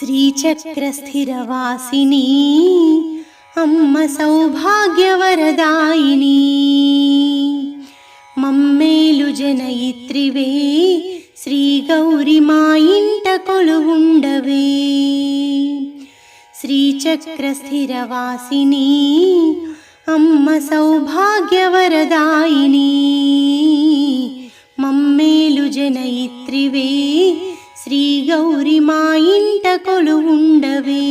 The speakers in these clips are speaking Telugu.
శ్రీచక్రస్థిరవాసిని అమ్మ సౌభాగ్యవరదాయిని మమ్మేలు జనయిత్రివే శ్రీ గౌరి మా ఇంట కొలువుండవే శ్రీచక్రస్థిరవాసిని అమ్మ సౌభాగ్యవరదాయిని మమ్మేలు జనయిత్రి గౌరి మా ఇంట కొలువుండవే.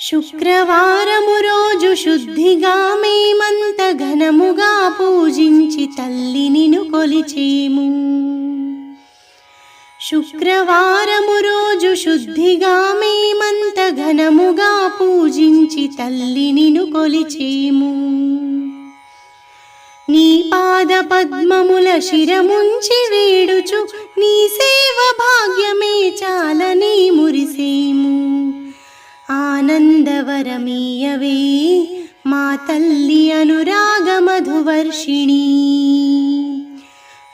శుక్రవారము రోజు శుద్ధిగా మేమంత ఘనముగా పూజించి తల్లి నిను కొలిచేము. శుక్రవారము రోజు శుద్ధిగా మేమంత ఘనముగా పూజించి తల్లి నిను కొలిచేము. నీ పాద పద్మముల శిరముంచి వేడుచు నీ సేవ భాగ్యమే చాలని మురిసేము. ఆనందవరమీయవే మా తల్లి అనురాగ మధువర్షిణి.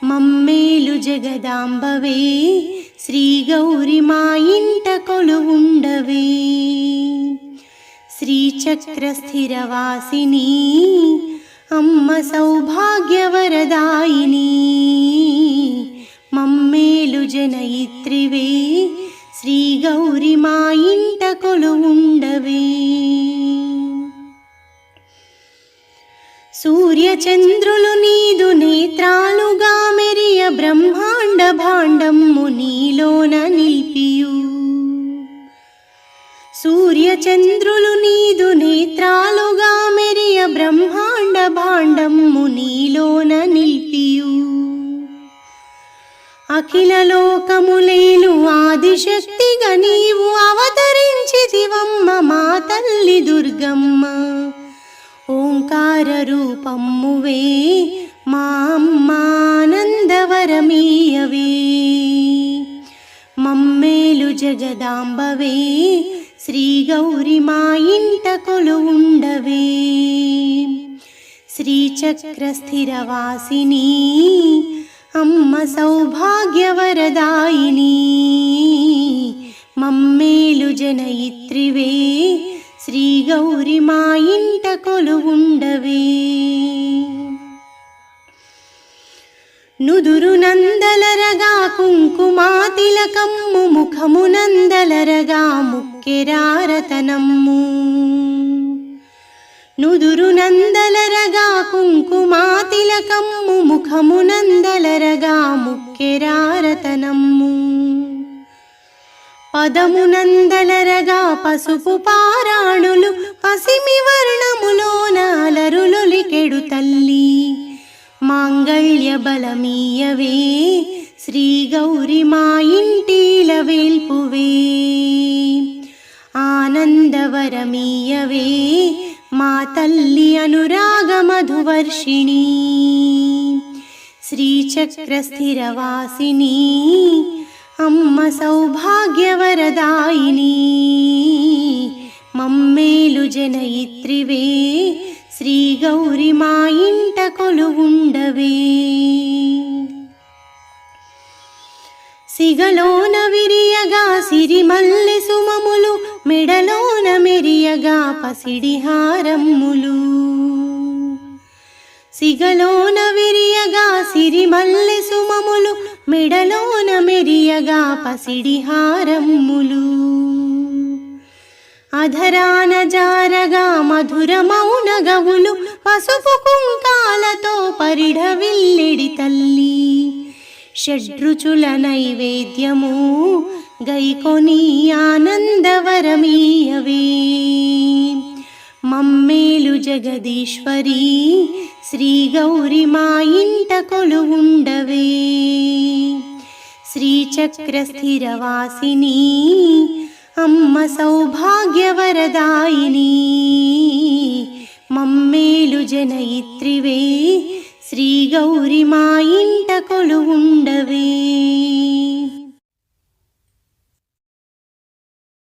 మమ్మేలు జగదాంబవే శ్రీ గౌరి మా ఇంట కొలువుండవే. శ్రీచక్రస్థిరవాసిని అమ్మ సౌభాగ్యవరదాయిని మమ్మేలు జనయిత్రివే శ్రీ గౌరి మా ఇంట కొలువుండవే సూర్యచంద్రులు నీదు నేత్రాలుగా మెరియ బ్రహ్మాండ భాండమ్ము నీలోన నిలిపియు సూర్యచంద్రులు నీదు నేత్రాలు భాండము నీలోన నిల్పియు. అఖిల లోకములేను ఆదిశక్తిగా నీవు అవతరించితివమ్మ మా తల్లి దుర్గమ్మ. ఓంకార రూపమ్మువే మా అమ్మానందవరమీయవే. మమ్మేలు జగదాంబవే శ్రీ గౌరి మా ఇంట కొలువుండవే. శ్రీచక్రస్థిరవాసిని అమ్మ సౌభాగ్యవరదాయిని. మమ్మేలు జనయిత్రివే శ్రీ గౌరి మా ఇంట కొలువుండవే. నుదురు నందలరగా కుంకుమా తిలకమ్ము ముఖము నందలరగా ముక్కెరారతనమ్ము. నుదురు కుంకుమాతిలకమ్ము కుంకుమా తిలకమ్ము ముఖము ముక్కెరారతనమ్ము. పదము పసుపు పారాణులు పసిమి వర్ణములో అలరులొలికెడు తల్లి. మాంగళ్య బలమీయవే శ్రీ గౌరి మా ఇంటిల వేల్పువే. మా తల్లి అనురాగ మధువర్షిణి. శ్రీచక్రస్థిరవాసిని అమ్మ సౌభాగ్యవరదాయిని. మమ్మేలు జనయిత్రివే శ్రీ గౌరి మా ఇంట కొలువుండవే. సిగలోన విరియగా సిరిమల్లె సుమములు మెడలోన మెరియగా పసిడి హారమ్ములు సిగలోన విరియగా సిరిమల్లె సుమములు మెడలోన మెరియగా పసిడి హారమ్ములు అధరాన జారగా మధుర మౌన గవులు పసుపు కుంకాలతో పరిఢవిల్లిడి తల్లి షడ్రుచుల నైవేద్యము గైకొని ఆనందవరమీయవే మమ్మేలు జగదీశ్వరి శ్రీ గౌరి మా ఇంట కొలువుండవే శ్రీచక్ర స్థిరవాసిని అమ్మ సౌభాగ్యవరదాయిని మమ్మేలు జనయిత్రివే శ్రీ గౌరి మా ఇంట కొలువుండవే.